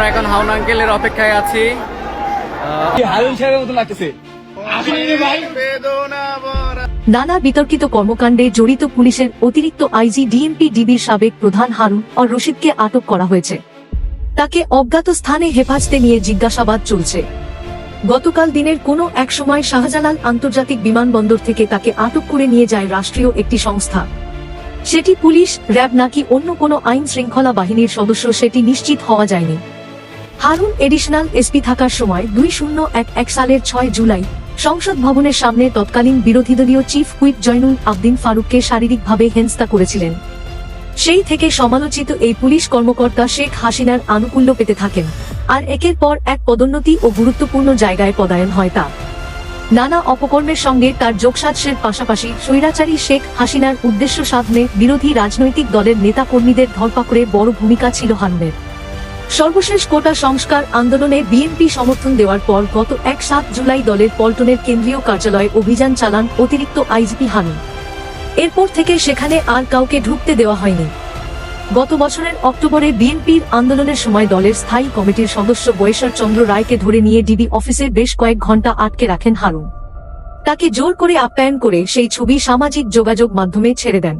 আমরা এখন হাউন আঙ্কেলের অপেক্ষায় আছি। হারুন সাহেবের মতো লাগতেছে? আসেনি রে ভাই। নানা বিতর্কিত কর্মকাণ্ডে জড়িত পুলিশের অতিরিক্ত আইজি ডিএমপি ডিবির সাবেক প্রধান হারুন ও রশিদকে আটক করা হয়েছে। তাকে অজ্ঞাত স্থানে হেফাজতে নিয়ে জিজ্ঞাসাবাদ চলছে। গতকাল দিনের কোনো এক সময় শাহজালাল আন্তর্জাতিক বিমানবন্দর থেকে তাকে আটক করে নিয়ে যায় রাষ্ট্রীয় একটি সংস্থা। সেটি পুলিশ র্যাব নাকি অন্য কোনো আইন শৃঙ্খলা বাহিনীর সদস্য সেটি নিশ্চিত হওয়া যায়নি। হারুন এডিশনাল এসপি থাকার সময় দুই শূন্য এক এক সালের ছয় জুলাই সংসদ ভবনের সামনে তৎকালীন বিরোধী দলীয় চিফ হুইপ জয়নুল আবদিন ফারুককে শারীরিকভাবে হেনস্থা করেছিলেন। সেই থেকে সমালোচিত এই পুলিশ কর্মকর্তা শেখ হাসিনার আনুকূল্য পেতে থাকেন, আর একের পর এক পদোন্নতি ও গুরুত্বপূর্ণ জায়গায় পদায়ন হয় তা নানা অপকর্মের সঙ্গে তার যোগসাজশের পাশাপাশি স্বৈরাচারী শেখ হাসিনার উদ্দেশ্য সাধনে বিরোধী রাজনৈতিক দলের নেতা কর্মীদের ধরপাকড়ে বড় ভূমিকা ছিল হারুনের। সর্বশেষ কোটা সংস্কার আন্দোলনে বিএনপি সমর্থন দেওয়ার পর গত এক সাত জুলাই দলের পল্টনের কেন্দ্রীয় কার্যালয়ে অভিযান চালান অতিরিক্ত আইজিপি হানুন এরপর থেকে সেখানে আর কাউকে ঢুকতে দেওয়া হয়নি। গত বছরের অক্টোবরে বিএনপির আন্দোলনের সময় দলের স্থায়ী কমিটির সদস্য বয়েশ্বর চন্দ্র রায়কে ধরে নিয়ে ডিবি অফিসে বেশ কয়েক ঘণ্টা আটকে রাখেন হারুন। তাকে জোর করে আপ্যায়ন করে সেই ছবি সামাজিক যোগাযোগ মাধ্যমে ছেড়ে দেন।